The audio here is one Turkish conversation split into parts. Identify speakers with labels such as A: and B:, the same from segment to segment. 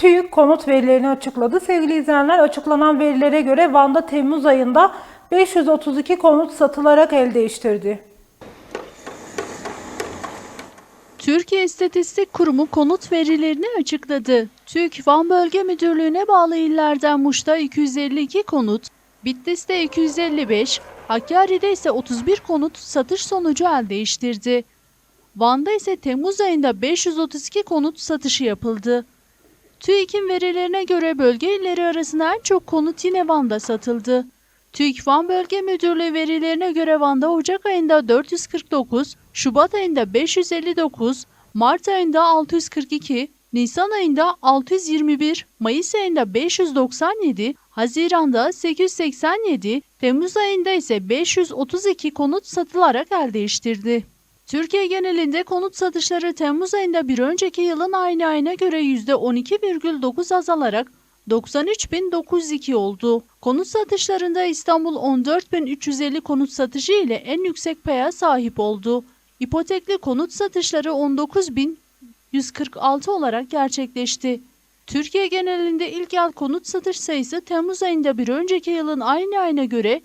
A: TÜİK konut verilerini açıkladı. Sevgili izleyenler açıklanan verilere göre Van'da Temmuz ayında 532 konut satılarak el değiştirdi.
B: Türkiye İstatistik Kurumu konut verilerini açıkladı. TÜİK Van Bölge Müdürlüğü'ne bağlı illerden Muş'ta 252 konut, Bitlis'te 255, Hakkari'de ise 31 konut satış sonucu el değiştirdi. Van'da ise Temmuz ayında 532 konut satışı yapıldı. TÜİK'in verilerine göre bölge illeri arasında en çok konut yine Van'da satıldı. TÜİK Van Bölge Müdürlüğü verilerine göre Van'da Ocak ayında 449, Şubat ayında 559, Mart ayında 642, Nisan ayında 621, Mayıs ayında 597, Haziran'da 887, Temmuz ayında ise 532 konut satılarak el değiştirdi. Türkiye genelinde konut satışları Temmuz ayında bir önceki yılın aynı ayına göre %12,9 azalarak 93.902 oldu. Konut satışlarında İstanbul 14.350 konut satışı ile en yüksek paya sahip oldu. İpotekli konut satışları 19.146 olarak gerçekleşti. Türkiye genelinde ilk el konut satış sayısı Temmuz ayında bir önceki yılın aynı ayına göre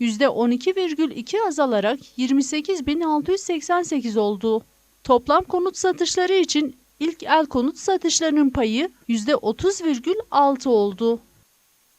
B: %12,2 azalarak 28.688 oldu. Toplam konut satışları için ilk el konut satışlarının payı %30,6 oldu.